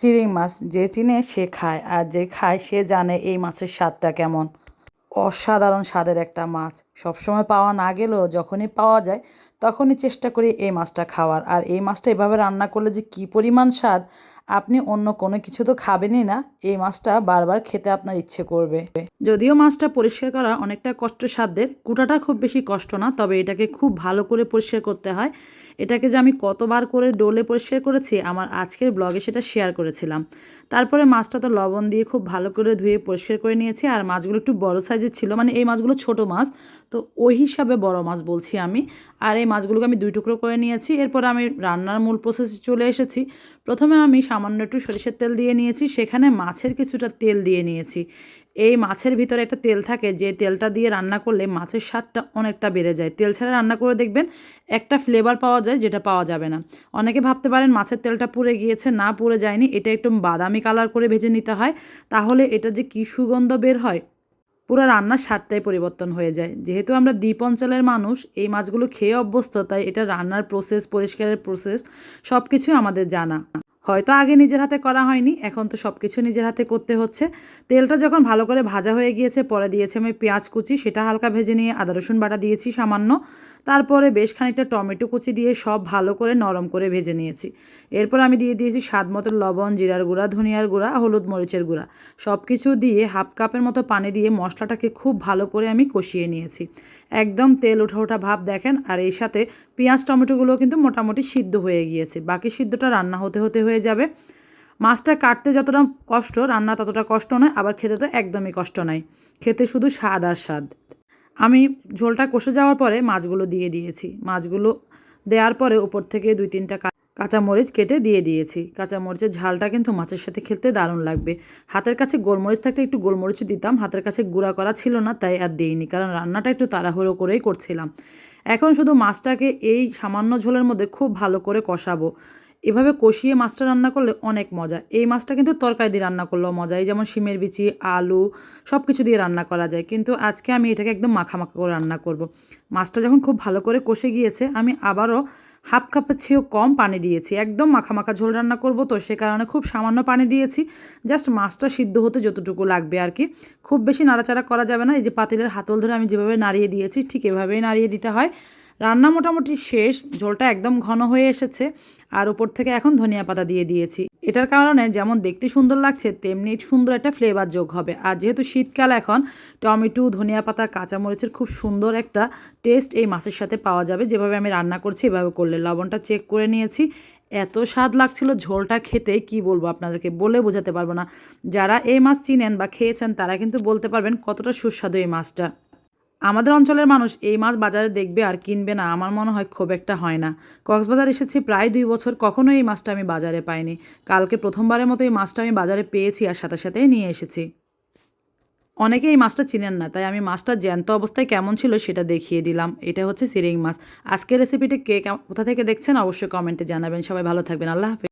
চিংড়ি মাছ যে চিনে সে খায় আর যে খায় সে জানে এই মাছের স্বাদটা কেমন। অসাধারণ স্বাদের একটা মাছ। সবসময় পাওয়া না গেলেও যখনই পাওয়া যায় তখনই চেষ্টা করি এই মাছটা খাওয়ার। আর এই মাছটা এভাবে রান্না করলে যে কী পরিমাণ স্বাদ, আপনি অন্য কোনো কিছু তো খাবেনই না, এই মাছটা বারবার খেতে আপনার ইচ্ছে করবে। যদিও মাছটা পরিষ্কার করা অনেকটা কষ্টসাধ্যের, কুটাটা খুব বেশি কষ্ট না, তবে এটাকে খুব ভালো করে পরিষ্কার করতে হয়। এটাকে যে আমি কতবার করে ডোলে পরিষ্কার করেছি, আমার আজকের ব্লগে সেটা শেয়ার করেছিলাম। তারপরে মাছটা তো লবণ দিয়ে খুব ভালো করে ধুয়ে পরিষ্কার করে নিয়েছি, আর মাছগুলো একটু বড় সাইজের ছিল মানে এই মাছগুলো ছোট মাছ, তো ওই হিসাবে বড় মাছ বলছি আমি। আর এই মাছগুলোকে আমি দুই টুকরো করে নিয়েছি। এরপর আমি রান্নার মূল প্রসেসে চলে এসেছি। প্রথমে আমি সামান্য একটু সরিষার তেল দিয়ে নিয়েছি। সেখানে মাছের কিছুটা তেল দিয়ে নিয়েছি। এই মাছের ভিতরে একটা তেল থাকে, যে তেলটা দিয়ে রান্না করলে মাছের স্বাদটা অনেকটা বেড়ে যায়। তেল ছাড়া রান্না করে দেখবেন একটা ফ্লেভার পাওয়া যায় যেটা পাওয়া যাবে না। অনেকে ভাবতে পারেন মাছের তেলটা পুড়ে গিয়েছে, না পুড়ে যায়নি। এটা একটু বাদামি কালার করে ভেজে নিতে হয়। তাহলে এটা যে কী সুগন্ধ বের হয় পুরো রান্নার স্বাদটাই পরিবর্তন হয়ে যায়। যেহেতু আমরা দ্বীপ অঞ্চলের মানুষ, এই মাছগুলো খেয়ে অভ্যস্ত, তাই এটা রান্নার প্রসেস পরিষ্কারের প্রসেস সব কিছুই আমাদের জানা। হয়তো আগে নিজের হাতে করা হয়নি, এখন তো সব কিছু নিজের হাতে করতে হচ্ছে। তেলটা যখন ভালো করে ভাজা হয়ে গিয়েছে, পরে দিয়েছি আমি পেঁয়াজ কুচি, সেটা হালকা ভেজে নিয়ে আদা, রসুন বাটা দিয়েছি সামান্য। তারপরে বেশ খানিকটা টমেটো কুচি দিয়ে সব ভালো করে নরম করে ভেজে নিয়েছি। এরপর আমি দিয়ে দিয়েছি স্বাদ মতো লবণ, জিরার গুঁড়া, ধনিয়ার গুঁড়া, হলুদ মরিচের গুঁড়া। সব কিছু দিয়ে হাফ কাপের মতো পানি দিয়ে মশলাটাকে খুব ভালো করে আমি কষিয়ে নিয়েছি। একদম তেল ওঠা ওঠা ভাব দেখেন, আর এই সাথে পেঁয়াজ টমেটোগুলো কিন্তু মোটামুটি সিদ্ধ হয়ে গিয়েছে। বাকি সিদ্ধটা রান্না হতে হতে হয়ে যাবে। মাছটা কাটতে যতটা কষ্ট, রান্না ততটা কষ্ট নয়, আবার খেতে তো একদমই কষ্ট নয় খেতে শুধু স্বাদ আর স্বাদ। আমি ঝোলটা কষে যাওয়ার পরে মাছগুলো দিয়ে দিয়েছি। মাছগুলো দেওয়ার পরে উপর থেকে দুই তিনটা কাঁচামরিচ কেটে দিয়ে দিয়েছি। কাঁচামরিচের ঝালটা কিন্তু মাছের সাথে খেলতে দারুণ লাগবে। হাতের কাছে গোলমরিচ থাকলে একটু গোলমরিচ দিতাম, হাতের কাছে গুঁড়া করা ছিল না, তাই আর দিইনি, কারণ রান্নাটা একটু তাড়াহুড়ো করেই করছিলাম। এখন শুধু মাছটাকে এই সামান্য ঝোলের মধ্যে খুব ভালো করে কষাবো। এভাবে কষিয়ে মাছটা রান্না করলে অনেক মজা। এই মাছটা কিন্তু তরকারি দিয়ে রান্না করলেও মজা। এই যেমন শিমের বিচি, আলু সব কিছু দিয়ে রান্না করা যায়। কিন্তু আজকে আমি এটাকে একদম মাখা মাখা করে রান্না করব। মাছটা যখন খুব ভালো করে কষে গিয়েছে, আমি আবারও হাফ কাপের চেয়েও কম পানি দিয়েছি। একদম মাখা মাখা ঝোল রান্না করব তো সে কারণে খুব সামান্য পানি দিয়েছি। জাস্ট মাছটা সিদ্ধ হতে যতটুকু লাগবে আর কি। খুব বেশি নাড়াচাড়া করা যাবে না। এই যে পাতিলের হাতল ধরে আমি যেভাবে নাড়িয়ে দিয়েছি, ঠিক এভাবেই নাড়িয়ে দিতে হয়। রান্না মোটামুটি শেষ, ঝোলটা একদম ঘন হয়ে এসেছে, আর উপর থেকে এখন ধনিয়া পাতা দিয়ে দিয়েছি। এটার কারণে যেমন দেখতে সুন্দর লাগছে, তেমনি সুন্দর একটা ফ্লেভার যোগ হবে। আর যেহেতু শীতকাল এখন, টমেটো, ধনিয়া পাতা, কাঁচামরিচের খুব সুন্দর একটা টেস্ট এই মাছের সাথে পাওয়া যাবে। যেভাবে আমি রান্না করছি, এভাবে করলে। লবণটা চেক করে নিয়েছি। এত স্বাদ লাগছিল ঝোলটা খেতে, কি বলব আপনাদেরকে? বলে বোঝাতে পারব না। যারা এই মাছ চিনেন বা খেয়েছেন, তারা কিন্তু বলতে পারবেন কতটা সুস্বাদু এই মাছটা। আমাদের অঞ্চলের মানুষ এই মাছ বাজারে দেখবে আর কিনবে না, আমার মনে হয় খুব একটা হয় না। কক্সবাজার এসেছি প্রায় দুই বছর, কখনো এই মাছটা আমি বাজারে পাইনি। কালকে প্রথমবারের মতো এই মাছটা আমি বাজারে পেয়েছি আর সাথে সাথেই নিয়ে এসেছি। অনেকে এই মাছটা চিনেন না, তাই আমি মাছটা জ্যান্ত অবস্থায় কেমন ছিল সেটা দেখিয়ে দিলাম। এটা হচ্ছে সিরিং মাছ। আজকের রেসিপিটি কে কোথা থেকে দেখছেন অবশ্যই কমেন্টে জানাবেন। সবাই ভালো থাকবেন, আল্লাহ হাফিজ।